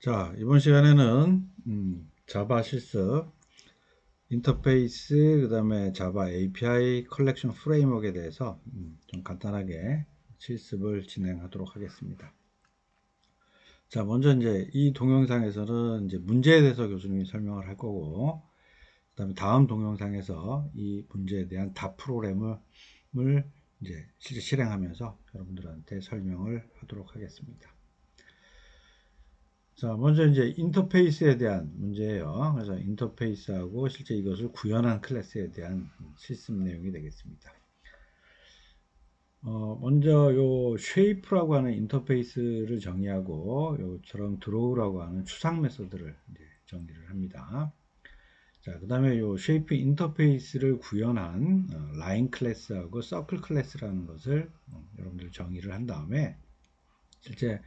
자, 이번 시간에는 음, 자바 실습, 인터페이스, 그 다음에 자바 API 컬렉션 프레임워크에 대해서 음, 좀 간단하게 실습을 진행하도록 하겠습니다. 자, 먼저 이제 이 동영상에서는 이제 문제에 대해서 교수님이 설명을 할 거고, 그 다음에 다음 동영상에서 이 문제에 대한 답 프로그램을 이제 실제 실행하면서 여러분들한테 설명을 하도록 하겠습니다. 자, 먼저 이제 인터페이스에 대한 문제예요. 그래서 인터페이스하고 실제 이것을 구현한 클래스에 대한 실습 내용이 되겠습니다. 어, 먼저 요 쉐이프라고 하는 인터페이스를 정의하고 요처럼 드로우라고 하는 추상 메소드를 정의를 합니다. 자, 그 다음에 요 쉐이프 인터페이스를 구현한 어, 라인 클래스하고 서클 클래스라는 것을 어, 여러분들 정의를 한 다음에 실제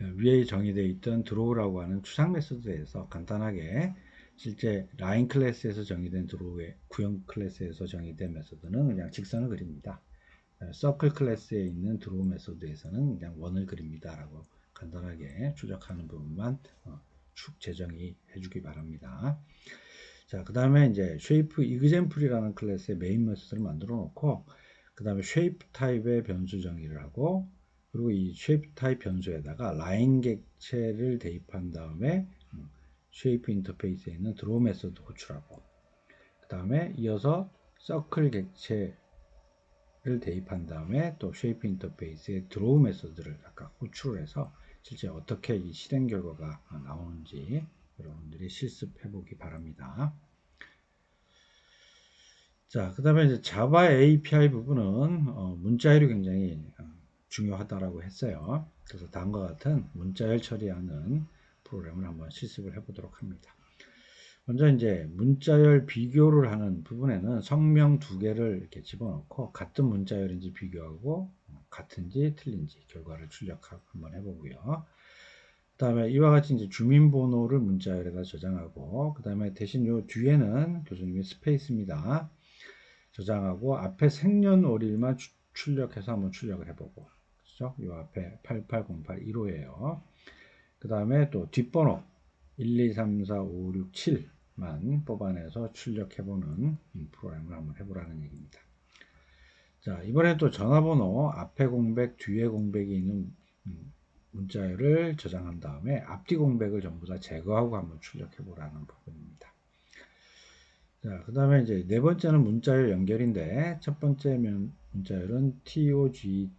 위에 정의되어 있던 드로우라고 하는 추상 메소드에서 간단하게 실제 라인 클래스에서 정의된 드로우의 구형 클래스에서 정의된 메소드는 그냥 직선을 그립니다. 서클 클래스에 있는 드로우 메소드에서는 그냥 원을 그립니다. 라고 간단하게 추적하는 부분만 어, 축 재정의 해주기 바랍니다. 자, 그 다음에 이제 shape example이라는 클래스의 메인 메소드를 만들어 놓고, 그 다음에 shape 타입의 변수 정의를 하고, 그리고 이 shape 타입 변수에다가 라인 객체를 대입한 다음에 shape 인터페이스에 있는 draw 메소드 호출하고 그 다음에 이어서 서클 객체를 대입한 다음에 또 shape 인터페이스에 draw 메소드를 각각 호출을 해서 실제 어떻게 이 실행 결과가 나오는지 여러분들이 실습해 보기 바랍니다. 자, 그 다음에 이제 자바 API 부분은 어, 문자열이 굉장히 중요하다라고 했어요. 그래서 다음과 같은 문자열 처리하는 프로그램을 한번 실습을 해보도록 합니다. 먼저 이제 문자열 비교를 하는 부분에는 성명 두 개를 이렇게 집어넣고 같은 문자열인지 비교하고 같은지 틀린지 결과를 출력하고 한번 해보고요. 그 다음에 이와 같이 이제 주민번호를 문자열에다 저장하고 그 다음에 대신 요 뒤에는 교수님이 스페이스입니다. 저장하고 앞에 생년월일만 출력해서 한번 출력을 해보고 그죠? 요 앞에 880815예요. 그 다음에 또 뒷번호 1, 2, 3, 4, 5, 6, 7만 뽑아내서 출력해보는 프로그램을 한번 해보라는 얘기입니다. 자, 이번에 또 전화번호 앞에 공백, 뒤에 공백이 있는 문자열을 저장한 다음에 앞뒤 공백을 전부 다 제거하고 한번 출력해보라는 부분입니다. 자, 그 다음에 이제 네 번째는 문자열 연결인데 첫 번째 문자열은 TOG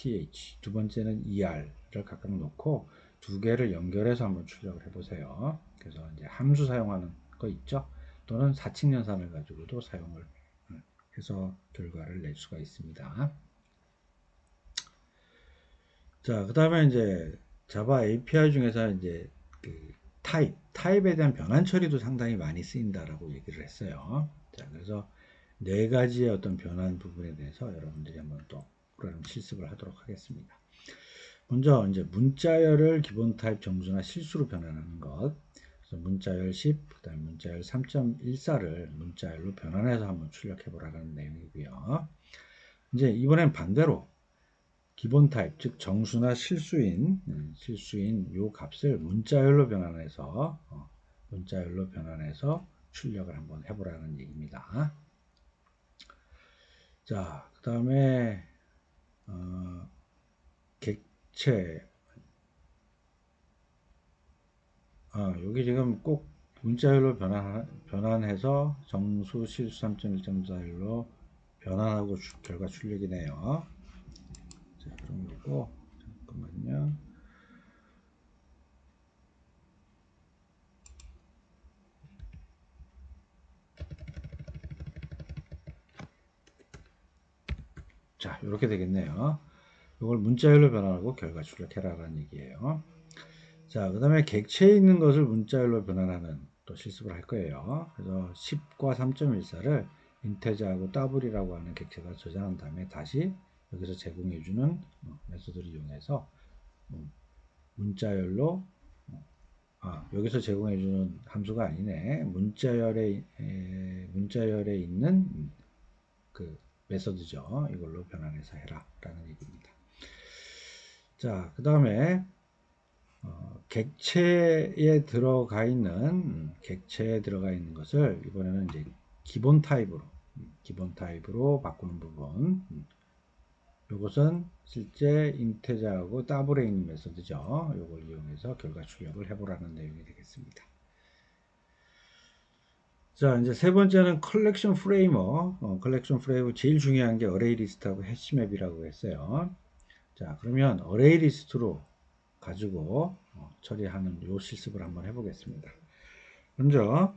th 두 번째는 er를 각각 놓고 두 개를 연결해서 한번 출력을 해보세요. 그래서 이제 함수 사용하는 거 있죠. 또는 사칙 연산을 가지고도 사용을 해서 결과를 낼 수가 있습니다. 자, 그 다음에 이제 자바 API 중에서 이제 그 타입, 타입에 대한 변환 처리도 상당히 많이 쓰인다라고 얘기를 했어요. 자, 그래서 네 가지의 어떤 변환 부분에 대해서 여러분들이 한번 또 그럼 실습을 하도록 하겠습니다. 먼저 이제 문자열을 기본 타입 정수나 실수로 변환하는 것. 그래서 문자열 10, 그다음에 문자열 3.14를 문자열로 변환해서 한번 출력해 보라는 내용이고요. 이제 이번엔 반대로 기본 타입 즉 정수나 실수인 음, 실수인 요 값을 문자열로 변환해서 어, 문자열로 변환해서 출력을 한번 해보라는 얘기입니다. 자, 그 다음에 어, 객체 아, 여기 지금 꼭 문자열로 변환, 변환해서 정수 실수 3.1.41로 변환하고 주, 결과 출력이네요. 자, 그럼 이거 잠깐만요. 자, 이렇게 되겠네요. 이걸 문자열로 변환하고 결과 출력해라라는 얘기예요. 자, 그 다음에 객체에 있는 것을 문자열로 변환하는 또 실습을 할 거예요. 그래서 10과 3.14를 인테자하고 더블이라고 하는 객체가 저장한 다음에 다시 여기서 제공해주는 어, 메소드를 이용해서 음, 문자열로 어, 아, 여기서 제공해주는 함수가 아니네. 문자열에 문자열에 있는 음, 그 메서드죠. 이걸로 변환해서 해라 라는 얘기입니다. 자, 그 다음에 어, 객체에 들어가 있는 음, 객체에 들어가 있는 것을 이번에는 이제 기본 타입으로 음, 기본 타입으로 바꾸는 부분 음, 이것은 실제 인테자하고 더블에 있는 메소드죠. 이걸 이용해서 결과 출력을 해보라는 내용이 되겠습니다. 자, 이제 세 번째는 컬렉션 프레이머. 어, 컬렉션 프레이머 제일 중요한 게 어레이 리스트하고 해시 맵이라고 했어요. 자, 그러면 어레이 리스트로 가지고 어, 처리하는 요 실습을 한번 해보겠습니다. 먼저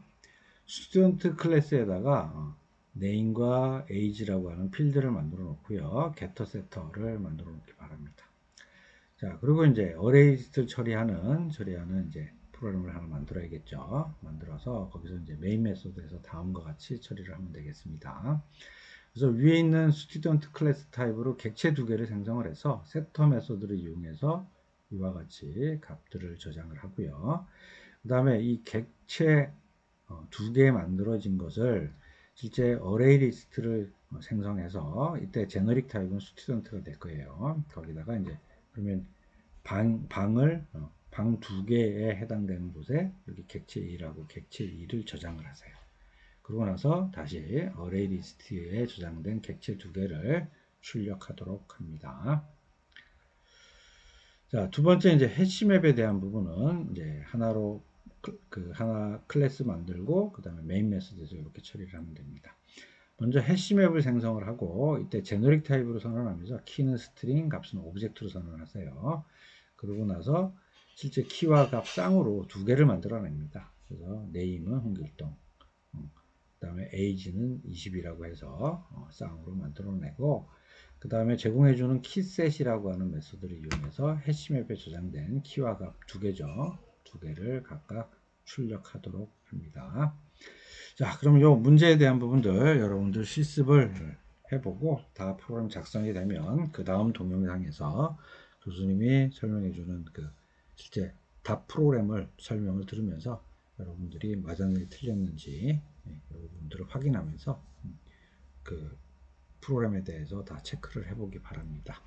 스튜던트 클래스에다가 어, name과 age라고 하는 필드를 만들어 놓고요. getter setter를 만들어 놓기 바랍니다. 자, 그리고 이제 어레이 리스트 처리하는 처리하는 이제 프로그램을 하나 만들어야겠죠. 만들어서 거기서 이제 메인 메소드에서 다음과 같이 처리를 하면 되겠습니다. 그래서 위에 있는 스튜던트 클래스 타입으로 객체 두 개를 생성을 해서 세터 메소드를 이용해서 이와 같이 값들을 저장을 하고요. 그 다음에 이 객체 어, 두개 만들어진 것을 실제 어레이 리스트를 어, 생성해서 이때 제너릭 타입은 스튜던트가 될 거예요. 거기다가 이제 그러면 방, 방을 어, 방 두 개에 해당되는 곳에 여기 객체 2라고 객체 2를 저장을 하세요. 그러고 나서 다시 어레이 리스트에 저장된 객체 두 개를 출력하도록 합니다. 자, 두 번째 이제 해시맵에 대한 부분은 이제 하나로 그, 그 하나 클래스 만들고 그 다음에 메인 메소드에서 이렇게 처리를 하면 됩니다. 먼저 해시맵을 생성을 하고 이때 제너릭 타입으로 선언하면서 키는 스트링, 값은 오브젝트로 선언하세요. 그러고 나서 실제 키와 값 쌍으로 두 개를 만들어냅니다. 그래서 네임은 홍길동, 음, 그 다음에 age는 20이라고 해서 어, 쌍으로 만들어내고 그 다음에 제공해주는 키셋이라고 하는 메소드를 이용해서 해시맵에 저장된 키와 값 두 개죠. 두 개를 각각 출력하도록 합니다. 자, 그럼 요 문제에 대한 부분들 여러분들 실습을 해보고 다 프로그램 작성이 되면 그 다음 동영상에서 교수님이 설명해주는 그 실제 답 프로그램을 설명을 들으면서 여러분들이 맞았는지 틀렸는지 네, 여러분들을 확인하면서 음, 그 프로그램에 대해서 다 체크를 해보기 바랍니다.